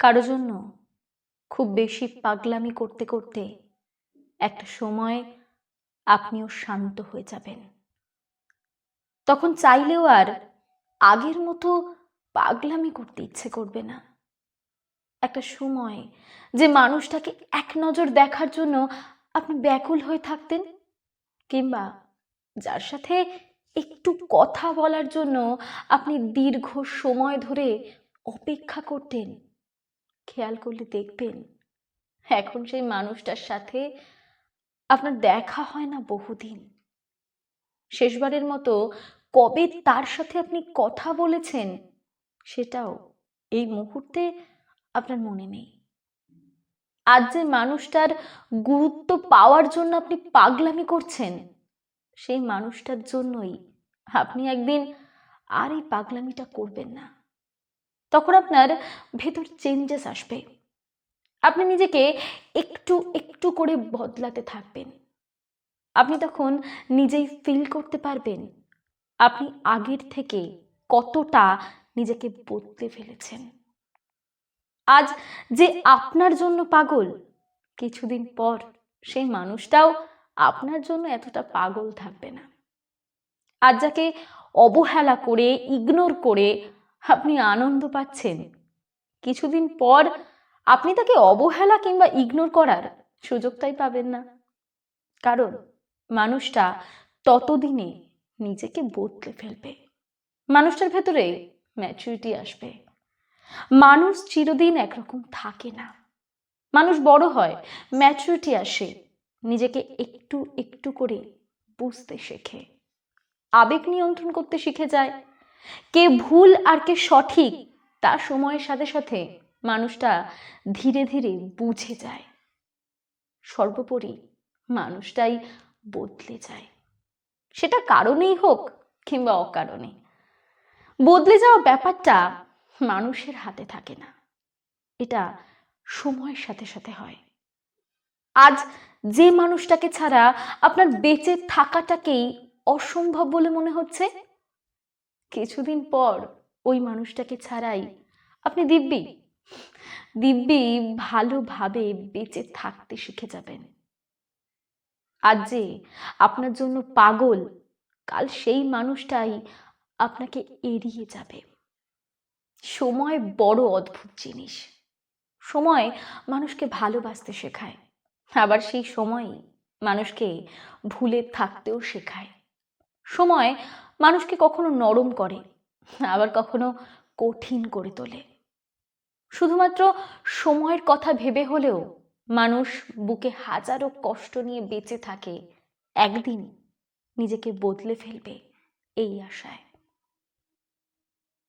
কারও জন্য খুব বেশি পাগলামি করতে করতে একটা সময় আপনিও শান্ত হয়ে যাবেন। তখন চাইলেও আর আগের মতো পাগলামি করতে ইচ্ছে করবে না। একটা সময় যে মানুষটাকে এক নজর দেখার জন্য আপনি ব্যাকুল হয়ে থাকতেন কিংবা যার সাথে একটু কথা বলার জন্য আপনি দীর্ঘ সময় ধরে অপেক্ষা করতেন। খেয়াল করলে দেখবেন, এখন সেই মানুষটার সাথে আপনার দেখা হয় না বহুদিন। শেষবারের মতো কবে তার সাথে আপনি কথা বলেছেন, সেটাও এই মুহূর্তে আপনার মনে নেই। আজ যে মানুষটার গুরুত্ব পাওয়ার জন্য আপনি পাগলামি করছেন, সেই মানুষটার জন্যই আপনি একদিন আর এই পাগলামিটা করবেন না। তখন আপনার ভেতর চেঞ্জেস আসবে। আপনি নিজেকে একটু একটু করে বদলাতে থাকবেন। আপনি তখন নিজেই ফিল করতে পারবেন আপনি আগের থেকে কতটা নিজেকে বদলে ফেলেছেন। আজ যে আপনার জন্য পাগল, কিছুদিন পর সেই মানুষটাও আপনার জন্য এতটা পাগল থাকবে না। আজ যাকে অবহেলা করে ইগনোর করে আপনি আনন্দ পাচ্ছেন। কিছুদিন পর আপনি তাকে অবহেলা কিংবা ইগনোর করার সুযোগটাই পাবেন না। কারণ মানুষটা ততদিনে নিজেকে বদলে ফেলবে। মানুষটার ভেতরে ম্যাচুরিটি আসবে। মানুষ চিরদিন একরকম থাকে না। মানুষ বড় হয় ম্যাচুরিটি আসে, নিজেকে একটু একটু করে বুঝতে শেখে। আবেগ নিয়ন্ত্রণ করতে শিখে যায়। কে ভুল আর কে সঠিক তা সময়ের সাথে সাথে মানুষটা ধীরে ধীরে বুঝে যায়। সর্বোপরি মানুষটাই বদলে যায়। সেটা কারণেই হোক কিংবা অকারণে। বদলে যাওয়া ব্যাপারটা মানুষের হাতে থাকে না। এটা সময়ের সাথে সাথে হয়। আজ যে মানুষটাকে ছাড়া আপনার বেঁচে থাকাটাকেই অসম্ভব বলে মনে হচ্ছে? কিছুদিন পর ওই মানুষটাকে ছাড়াই আপনি দিব্যি দিব্যি ভালোভাবে বেঁচে থাকতে শিখে যাবেন। আজ যে আপনার জন্য পাগল, কাল সেই মানুষটাই আপনাকে এড়িয়ে যাবে। সময় বড় অদ্ভুত জিনিস। সময় মানুষকে ভালোবাসতে শেখায়, আবার সেই সময়ই মানুষকে ভুলে থাকতেও শেখায়। সময় মানুষকে কখনো নরম করে, আবার কখনো কঠিন করে তোলে। শুধুমাত্র সময়ের কথা ভেবে হলেও মানুষ বুকে হাজারো কষ্ট নিয়ে বেঁচে থাকে একদিন নিজেকে বদলে ফেলবে এই আশায়।